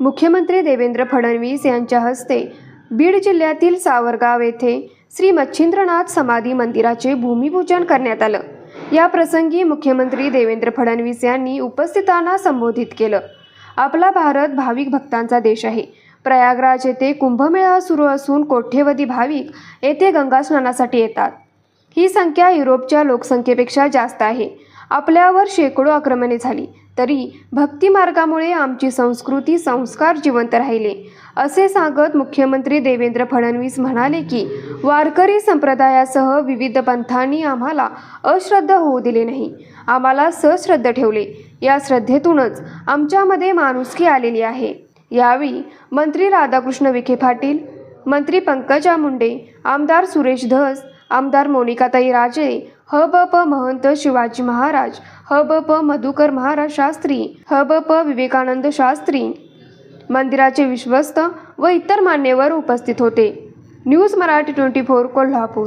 मुख्यमंत्री देवेंद्र फडणवीस यांच्या हस्ते बीड जिल्ह्यातील सावरगाव येथे श्री मच्छिंद्रनाथ समाधी मंदिराचे भूमिपूजन करण्यात आलं. या प्रसंगी मुख्यमंत्री देवेंद्र फडणवीस यांनी उपस्थितांना संबोधित केलं. आपला भारत भाविक भक्तांचा देश आहे. प्रयागराज येथे कुंभमेळा सुरू असून कोठ्यवधी भाविक येथे गंगा स्नानासाठी येतात. ही संख्या युरोपच्या लोकसंख्येपेक्षा जास्त आहे. आपल्यावर शेकडो आक्रमणे झाली. तरी भक्ती मार्गामुळे आमची संस्कृती संस्कार जिवंत राहिले. असे सांगत मुख्यमंत्री देवेंद्र फडणवीस म्हणाले की वारकरी संप्रदायासह विविध पंथांनी आम्हाला अश्रद्ध होऊ दिले नाही. आम्हाला सश्रद्ध ठेवले. या श्रद्धेतूनच आमच्यामध्ये माणुसकी आलेली आहे. यावेळी मंत्री राधाकृष्ण विखे पाटील मंत्री पंकजा मुंडे आमदार सुरेश धस आमदार मोनिकाताई राजे ह ब प महंत शिवाजी महाराज ह ब प मधुकर महाराज शास्त्री ह ब प विवेकानंद शास्त्री मंदिराचे विश्वस्त व इतर मान्यवर उपस्थित होते. News Marathi twenty four Kolhapur.